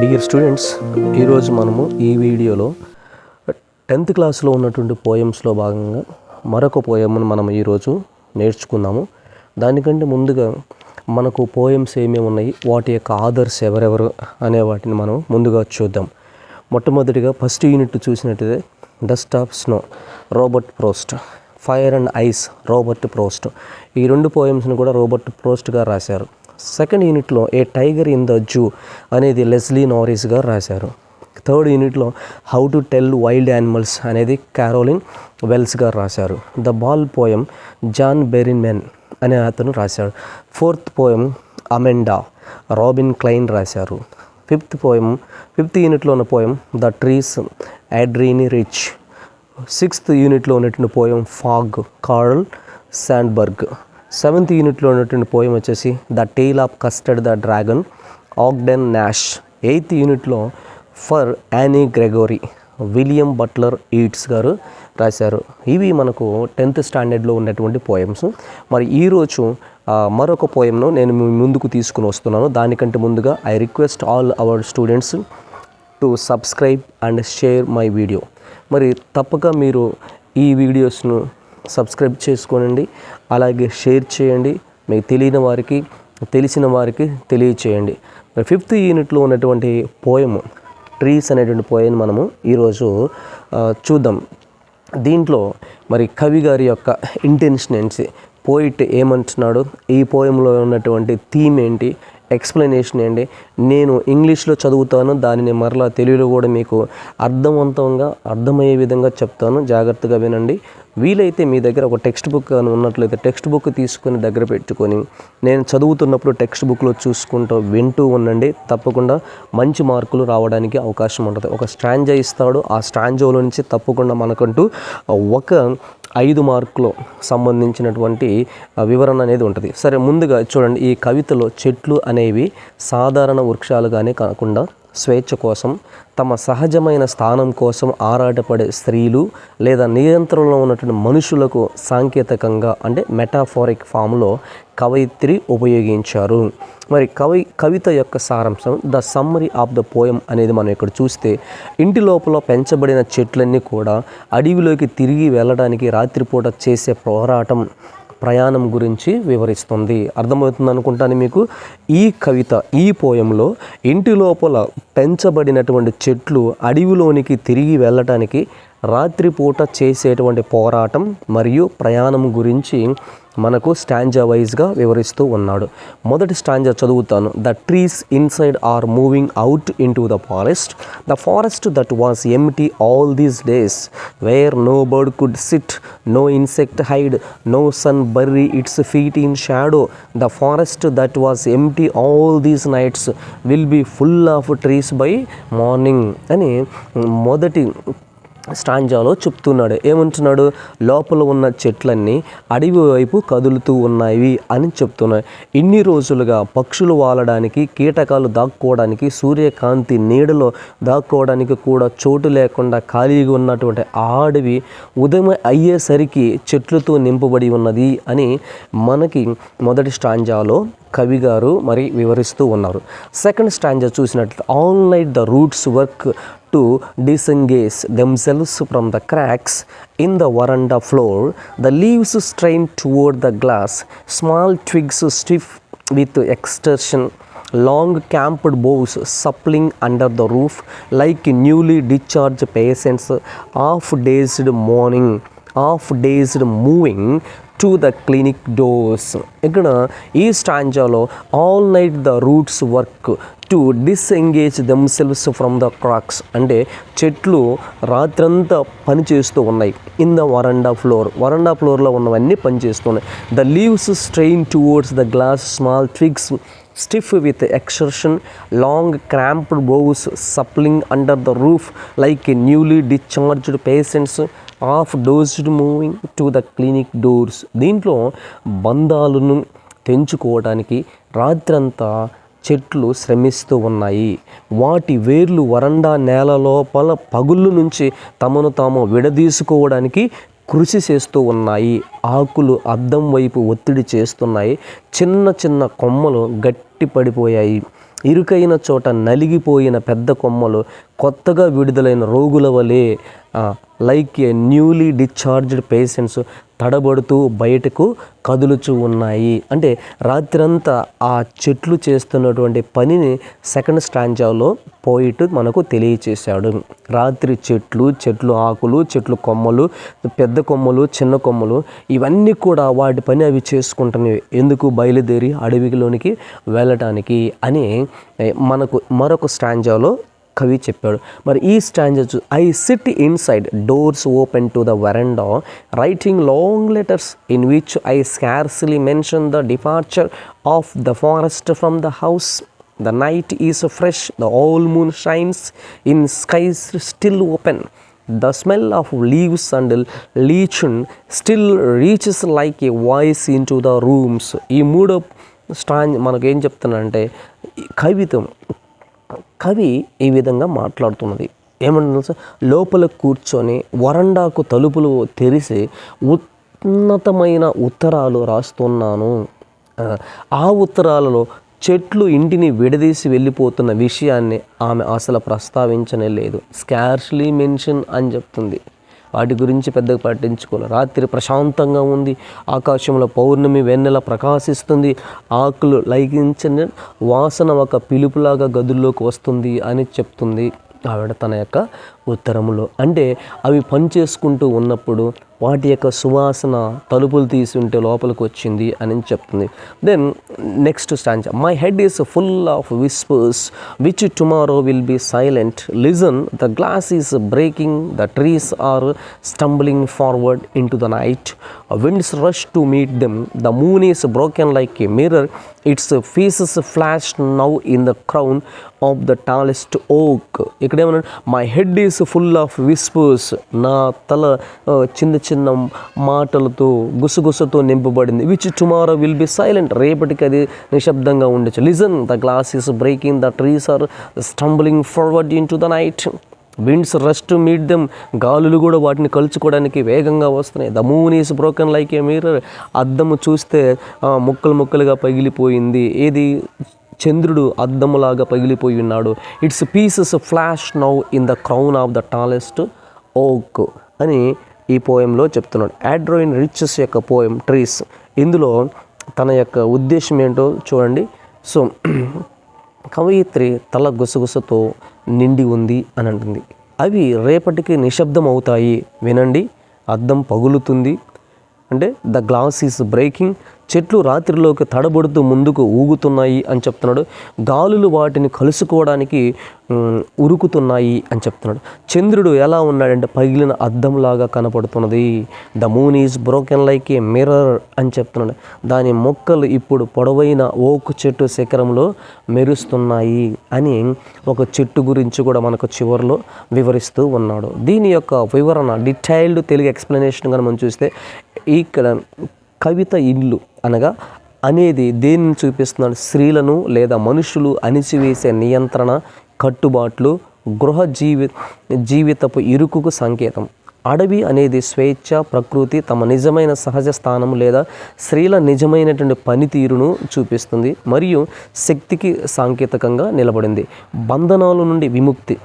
Dear students ఈరోజు మనము ఈ వీడియోలో టెన్త్ క్లాస్లో ఉన్నటువంటి పోయమ్స్లో భాగంగా మరొక పోయమ్ను మనం ఈరోజు నేర్చుకున్నాము. దానికంటే ముందుగా మనకు పోయమ్స్ ఏమేమి ఉన్నాయి వాటి యొక్క ఆదర్స్ ఎవరెవరు అనే వాటిని మనం ముందుగా చూద్దాం. మొట్టమొదటిగా ఫస్ట్ యూనిట్ చూసినట్టయితే dust of snow Robert Frost fire and ice Robert Frost ఈ రెండు పోయమ్స్ని కూడా రోబర్ట్ ప్రోస్ట్గా రాశారు. సెకండ్ యూనిట్లో a tiger in the zoo అనేది లెస్లీ నారిస్ గారు రాశారు. థర్డ్ యూనిట్లో how to tell wild animals అనేది క్యారోలిన్ వెల్స్ గారు రాశారు. The ball poem John Berryman అనే అతను రాశాడు fourth poem Amanda Robin Klein రాశారు. ఫిఫ్త్ పోయం ఫిఫ్త్ యూనిట్లో ఉన్న poem the trees Adrienne Rich. Sixth యూనిట్లో ఉన్నటువంటి poem fog Carl Sandburg. Seventh యూనిట్లో ఉన్నటువంటి పోయం వచ్చేసి the tale of custard the dragon Ogden Nash. Eighth యూనిట్లో for Anne Gregory William Butler Yeats గారు రాశారు. ఇవి మనకు టెన్త్ స్టాండర్డ్లో ఉన్నటువంటి పోయమ్స్. మరి ఈరోజు మరొక పోయంను నేను ముందుకు తీసుకుని వస్తున్నాను. దానికంటే ముందుగా I request all our students to subscribe and share my video. మరి తప్పక మీరు ఈ వీడియోస్ను సబ్స్క్రైబ్ చేసుకోనండి. అలాగే షేర్ చేయండి. మీకు తెలియని వారికి తెలిసిన వారికి తెలియచేయండి. ఫిఫ్త్ యూనిట్లో ఉన్నటువంటి పోయము ట్రీస్ అనేటువంటి పోయం మనము ఈరోజు చూద్దాం. దీంట్లో మరి కవి గారి యొక్క ఇంటెన్షన్ ఏంటి పోయిట్ ఏమంటున్నాడు? ఈ పోయంలో ఉన్నటువంటి థీమ్ ఏంటి? ఎక్స్ప్లెనేషన్ ఏంటి? నేను ఇంగ్లీష్లో చదువుతాను దానిని మరలా తెలుగులో కూడా మీకు అర్థవంతంగా అర్థమయ్యే విధంగా చెప్తాను. జాగ్రత్తగా వినండి. వీలైతే మీ దగ్గర ఒక టెక్స్ట్ బుక్ అని ఉన్నట్లయితే టెక్స్ట్ బుక్ తీసుకొని దగ్గర పెట్టుకొని నేను చదువుతున్నప్పుడు టెక్స్ట్ బుక్లో చూసుకుంటూ వింటూ ఉండండి. తప్పకుండా మంచి మార్కులు రావడానికి అవకాశం ఉంటుంది. ఒక స్టాంజా ఇస్తాడు. ఆ స్ట్రాంజోలో నుంచి తప్పకుండా మనకంటూ ఒక ఐదు మార్కులు సంబంధించినటువంటి వివరణ అనేది ఉంటుంది. సరే ముందుగా చూడండి. ఈ కవితలో చెట్లు అనేవి సాధారణ వృక్షాలుగానే కాకుండా స్వేచ్ఛ కోసం తమ సహజమైన స్థానం కోసం ఆరాటపడే స్త్రీలు లేదా నియంత్రణలో ఉన్నటువంటి మనుషులకు సాంకేతికంగా అంటే మెటాఫోరిక్ ఫామ్లో కవయిత్రి ఉపయోగించారు. మరి కవి కవిత యొక్క సారాంశం the summary of the poem అనేది మనం ఇక్కడ చూస్తే ఇంటి లోపల పెంచబడిన చెట్లన్నీ కూడా అడవిలోకి తిరిగి వెళ్ళడానికి రాత్రిపూట చేసే పోరాటం. ప్రయాణం గురించి వివరిస్తుంది. అర్థమవుతుంది అనుకుంటాను మీకు. ఈ కవిత ఈ పోయంలో ఇంటి లోపల పెంచబడినటువంటి చెట్లు అడవిలోనికి తిరిగి వెళ్ళటానికి రాత్రిపూట చేసేటువంటి పోరాటం మరియు ప్రయాణం గురించి మనకు స్టాంజా వైజ్గా వివరిస్తూ ఉన్నాడు. మొదటి స్టాంజా చదువుతాను. The trees inside are moving out into the forest. The forest that was empty all these days. Where no bird could sit. No insect hide. No sun bury its feet in shadow. The forest that was empty all these nights will be full of trees by morning అని మొదటి స్టాంజాలో చెప్తున్నాడు. ఏమంటున్నాడు? లోపల ఉన్న చెట్లన్నీ అడవి వైపు కదులుతూ ఉన్నాయి అని చెప్తున్నాయి ఇన్ని రోజులుగా పక్షులు వాలడానికి కీటకాలు దాక్కోవడానికి సూర్యకాంతి నీడలో దాక్కోవడానికి కూడా చోటు లేకుండా ఖాళీగా ఉన్నటువంటి ఆ అడవి ఉదయం అయ్యేసరికి చెట్లతో నింపబడి ఉన్నది అని మనకి మొదటి స్టాంజాలో కవి గారు మరి వివరిస్తూ ఉన్నారు సెకండ్ స్టాంజా చూసినట్లు all night the roots work to disengage themselves from the cracks in the veranda floor. The leaves strain toward the glass, small twigs stiff with extension, long camped boughs suppling under the roof like newly discharged patients, half dazed morning, half dazed moving to the clinic doors ఇక్కడ ఈ స్టాంజాలో all night the roots work to disengage themselves from the cracks అంటే చెట్లు రాత్రంతా పనిచేస్తూ ఉన్నాయి. In the veranda floor వరండా ఫ్లోర్లో ఉన్నవన్నీ పనిచేస్తున్నాయి the leaves strain towards the glass small twigs stiff with exertion long cramped boughs shuffling under the roof like newly discharged patients half dazed moving to the clinic doors దీంట్లో బంధాలను తెంచుకోవడానికి రాత్రంతా చెట్లు శ్రమిస్తూ ఉన్నాయి. వాటి వేర్లు వరండా నేల లోపల పగుళ్ళు నుంచి తమను తాము విడదీసుకోవడానికి కృషి చేస్తూ ఉన్నాయి. ఆకులు అద్దం వైపు ఒత్తిడి చేస్తున్నాయి. చిన్న చిన్న కొమ్మలు గట్టి పడిపోయాయి. ఇరుకైన చోట నలిగిపోయిన పెద్ద కొమ్మలు కొత్తగా విడుదలైన రోగుల వలె like a newly discharged patients తడబడుతూ బయటకు కదులుచూ ఉన్నాయి. అంటే రాత్రంతా ఆ చెట్లు చేస్తున్నటువంటి పనిని సెకండ్ స్టాంజాలో పోయిట్ మనకు తెలియచేశాడు. రాత్రి చెట్లు చెట్లు ఆకులు చెట్లు కొమ్మలు పెద్ద కొమ్మలు చిన్న కొమ్మలు ఇవన్నీ కూడా వాటి పని అవి చేసుకుంటున్నవి ఎందుకు బయలుదేరి అడవిలోనికి వెళ్ళటానికి? అని మనకు మరొక స్టాంజాలో కవి చెప్పాడు. మరి ఈ stanzas I sit inside doors open to the veranda writing long letters in which I scarcely mention the departure of the forest from the house. The night is fresh the whole moon shines in skies still open. The smell of leaves and lichen still reaches like a voice into the rooms. ఈ మూడో స్టాంజ్ మనకేం చెప్తున్నా అంటే కవితం కవి ఈ విధంగా మాట్లాడుతున్నది. ఏమంటుంది తెలుసా లోపల కూర్చొని వరండాకు తలుపులు తెరిసి ఉన్నతమైన ఉత్తరాలు రాస్తున్నాను. ఆ, ఆ ఉత్తరాలలో చెట్లు ఇంటిని విడదీసి వెళ్ళిపోతున్న విషయాన్ని ఆమె అసలు ప్రస్తావించనే లేదు. స్కార్స్లీ మెన్షన్ అని చెప్తుంది. వాటి గురించి పెద్దగా పట్టించుకోవాలి రాత్రి ప్రశాంతంగా ఉంది. ఆకాశంలో పౌర్ణమి వెన్నెల ప్రకాశిస్తుంది. ఆకులు లైకించిన వాసన ఒక పిలుపులాగా గదుల్లోకి వస్తుంది అని చెప్తుంది. ఆవిడ తన యొక్క ఉత్తరములో. అంటే అవి పనిచేసుకుంటూ ఉన్నప్పుడు వాటి యొక్క సువాసన తలుపులు తీసి ఉంటే లోపలికి వచ్చింది అని చెప్తుంది. Then next stanza my head is full of whispers which tomorrow will be silent listen the glass is breaking the trees are stumbling forward into the night winds rush to meet them the moon is broken like a mirror its pieces flash now in the crown of the tallest oak ఇక్కడ my head is full of whispers నా తల చిన్న చిన్న మాటలతో గుసగుసతో నింపబడింది. Which tomorrow will be silent రేపటికి అది నిశ్శబ్దంగా ఉండొచ్చు. Listen the glass is breaking the trees are stumbling forward into the night winds rush to meet them గాలులు కూడా వాటిని కలుచుకోవడానికి వేగంగా వస్తున్నాయి. The moon is broken like a mirror అద్దము చూస్తే ముక్కలు ముక్కలుగా పగిలిపోయింది. ఏది చంద్రుడు అద్దములాగా పగిలిపోయి ఉన్నాడు. Its pieces flash now in the crown of the tallest oak అని ఈ పోయంలో చెప్తున్నాడు. ఆడ్రోయిన్ రిచెస్ యొక్క పోయం ట్రీస్ ఇందులో తన యొక్క ఉద్దేశం ఏంటో చూడండి. సో కవయిత్రి తల గుసగుసతో నిండి ఉంది అని అంటుంది. అవి రేపటికి నిశ్శబ్దం అవుతాయి. వినండి. అద్దం పగులుతుంది. అంటే ద గ్లాస్ ఈస్ బ్రేకింగ్ చెట్లు రాత్రిలోకి తడబడుతూ ముందుకు ఊగుతున్నాయి అని చెప్తున్నాడు. గాలులు వాటిని కలుసుకోవడానికి ఉరుకుతున్నాయి అని చెప్తున్నాడు. చంద్రుడు ఎలా ఉన్నాడంటే పగిలిన అద్దంలాగా కనపడుతున్నది. The moon is broken like a mirror అని చెప్తున్నాడు. దాని మొక్కలు ఇప్పుడు పొడవైన ఓకు చెట్టు శిఖరంలో మెరుస్తున్నాయి అని ఒక చెట్టు గురించి కూడా మనకు చివరిలో వివరిస్తూ ఉన్నాడు. దీని యొక్క వివరణ డీటెయిల్డ్ తెలుగు ఎక్స్ప్లెనేషన్ కానీ మనం చూస్తే ఇక్కడ కవిత ఇల్లు అనగా అనేది దేనిని చూపిస్తున్నాడు? స్త్రీలను లేదా మనుషులు అణిచివేసే నియంత్రణ కట్టుబాట్లు గృహ జీవి జీవితపు ఇరుకుకు సంకేతం. అడవి అనేది స్వేచ్ఛ ప్రకృతి తమ నిజమైన సహజ స్థానం లేదా స్త్రీల నిజమైనటువంటి పనితీరును చూపిస్తుంది మరియు శక్తికి సాంకేతికంగా నిలబడింది. బంధనాల నుండి విముక్తి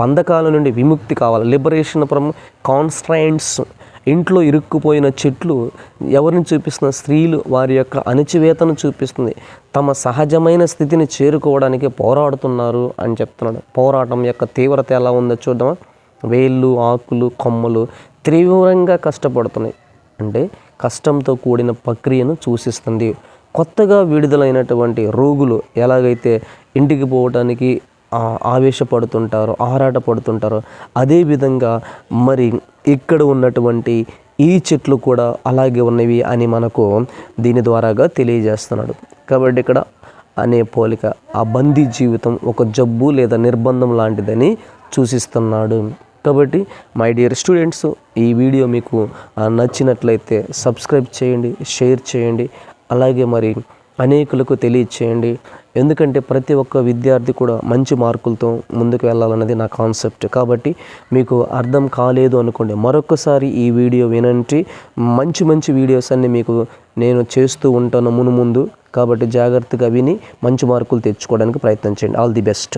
బంధకాల నుండి విముక్తి కావాలి. లిబరేషన్ ఫ్రమ్ కాన్స్ట్రైంట్స్ ఇంట్లో ఇరుక్కుపోయిన చెట్లు ఎవరిని చూపిస్తున్న? స్త్రీలు వారి యొక్క అణచివేతను చూపిస్తుంది. తమ సహజమైన స్థితిని చేరుకోవడానికి పోరాడుతున్నారు అని చెప్తున్నాడు. పోరాటం యొక్క తీవ్రత ఎలా ఉందో చూద్దామా? వేళ్ళు ఆకులు కొమ్మలు తీవ్రంగా కష్టపడుతున్నాయి. అంటే కష్టంతో కూడిన ప్రక్రియను సూచిస్తుంది. కొత్తగా విడుదలైనటువంటి రోగులు ఎలాగైతే ఇంటికి పోవడానికి ఆవేశపడుతుంటారో ఆరాటపడుతుంటారో అదేవిధంగా మరి ఇక్కడ ఉన్నటువంటి ఈ చెట్లు కూడా అలాగే ఉన్నవి అని మనకు దీని ద్వారాగా తెలియజేస్తున్నాడు. కాబట్టి ఇక్కడ అనే పోలిక ఆ బందీ జీవితం ఒక జబ్బు లేదా నిర్బంధం లాంటిదని సూచిస్తున్నాడు. కాబట్టి మై డియర్ స్టూడెంట్స్ ఈ వీడియో మీకు నచ్చినట్లయితే సబ్స్క్రైబ్ చేయండి షేర్ చేయండి అలాగే మరి అనేకులకు తెలియచేయండి. ఎందుకంటే ప్రతి ఒక్క విద్యార్థి కూడా మంచి మార్కులతో ముందుకు వెళ్ళాలన్నది నా కాన్సెప్ట్. కాబట్టి మీకు అర్థం కాలేదు అనుకోండి మరొకసారి ఈ వీడియో వినండి. మంచి మంచి వీడియోస్ అన్ని మీకు నేను చేస్తూ ఉంటాను మును ముందు కాబట్టి జాగ్రత్తగా విని మంచి మార్కులు తెచ్చుకోవడానికి ప్రయత్నం చేయండి. All the best